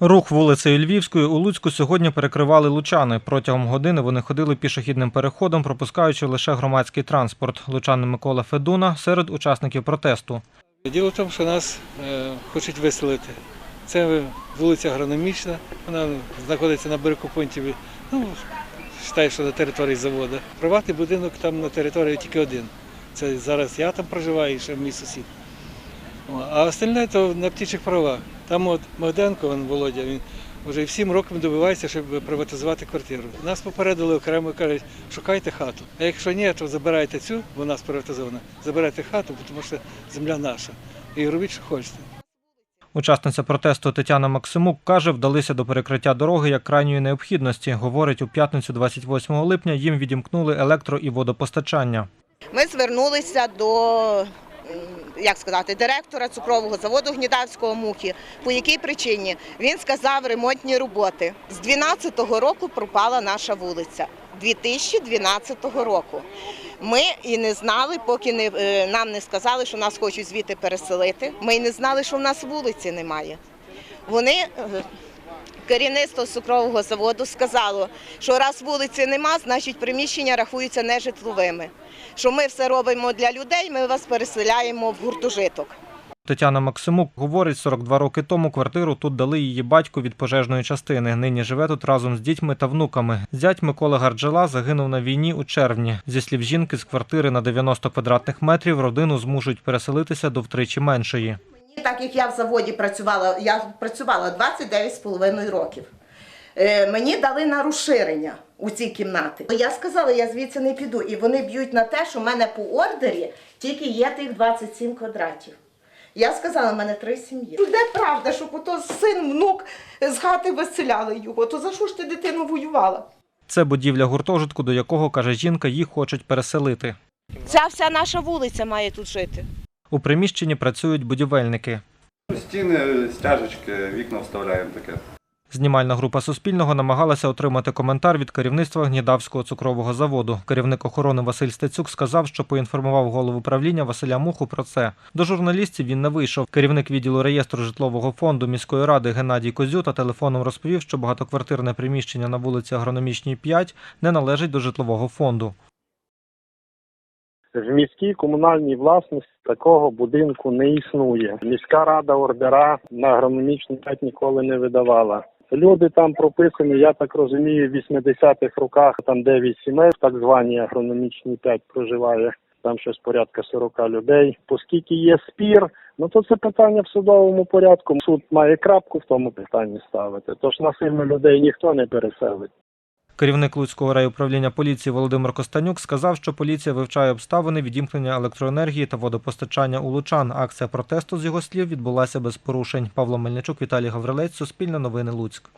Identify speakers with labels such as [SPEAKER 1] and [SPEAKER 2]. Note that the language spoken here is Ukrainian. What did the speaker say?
[SPEAKER 1] Рух вулицею Львівською у Луцьку сьогодні перекривали лучани. Протягом години вони ходили пішохідним переходом, пропускаючи лише громадський транспорт. Лучанин Микола Федуна серед учасників протесту.
[SPEAKER 2] Діло в тому, що нас е, хочуть виселити. Це вулиця Агрономічна, вона знаходиться на берегу понтів, ну, вважаю, що на території заводу. Приватний будинок там на території тільки один. Це зараз я там проживаю і ще мій сусід. А остальне то на птічих правах. Там от Магденко, він, Володя, він вже сім років добивається, щоб приватизувати квартиру. Нас попередили окремо, кажуть, шукайте хату. А якщо ні, то забирайте цю, бо у нас приватизована, забирайте хату, тому що земля наша. І робіть, що хочете.
[SPEAKER 1] Учасниця протесту Тетяна Максимук каже, вдалися до перекриття дороги як крайньої необхідності. Говорить, у п'ятницю 28 липня їм відімкнули електро і водопостачання.
[SPEAKER 3] Ми звернулися до як сказати, директора цукрового заводу Гнідавського мухи. По якій причині? Він сказав ремонтні роботи. З 12-го року пропала наша вулиця. 2012 року. Ми і не знали, поки не, е, нам не сказали, що нас хочуть звідти переселити. Ми і не знали, що в нас вулиці немає. Вони е, керівництво цукрового заводу сказало, що раз вулиці нема, значить приміщення рахуються нежитловими. Що ми все робимо для людей, ми вас переселяємо в гуртожиток.
[SPEAKER 1] Тетяна Максимук говорить, 42 роки тому квартиру тут дали її батьку від пожежної частини. Нині живе тут разом з дітьми та внуками. Зять Микола Гарджала загинув на війні у червні. Зі слів жінки, з квартири на 90 квадратних метрів родину змушують переселитися до втричі меншої.
[SPEAKER 3] Так як я в заводі працювала, я працювала 29,5 років. Е, Мені дали на розширення у цій кімнаті. Я сказала, я звідси не піду. І вони б'ють на те, що в мене по ордері тільки є тих 27 квадратів. Я сказала, в мене три сім'ї. Де правда, що ото син, внук з хати виселяли його, то за що ж ти дитину воювала?
[SPEAKER 1] Це будівля гуртожитку, до якого, каже жінка, їх хочуть переселити.
[SPEAKER 3] Ця вся наша вулиця має тут жити.
[SPEAKER 1] У приміщенні працюють будівельники.
[SPEAKER 4] Стіни, стяжечки, вікна вставляємо таке.
[SPEAKER 1] Знімальна група Суспільного намагалася отримати коментар від керівництва Гнідавського цукрового заводу. Керівник охорони Василь Стецюк сказав, що поінформував голову правління Василя Муху про це. До журналістів він не вийшов. Керівник відділу реєстру житлового фонду міської ради Геннадій Козюта телефоном розповів, що багатоквартирне приміщення на вулиці Агрономічній 5 не належить до житлового фонду.
[SPEAKER 5] В міській комунальній власності такого будинку не існує. Міська рада ордера на агрономічний 5 ніколи не видавала. Люди там прописані, я так розумію, в 80-х роках там 9 сімей, так званій агрономічній 5 проживає. Там щось порядка 40 людей. Оскільки є спір, ну то це питання в судовому порядку. Суд має крапку в тому питанні ставити. Тож насильно людей ніхто не переселить.
[SPEAKER 1] Керівник Луцького райуправління поліції Володимир Костанюк сказав, що поліція вивчає обставини відімкнення електроенергії та водопостачання у Лучан. Акція протесту з його слів відбулася без порушень. Павло Мельничук, Віталій Гаврилець, Суспільне новини Луцьк.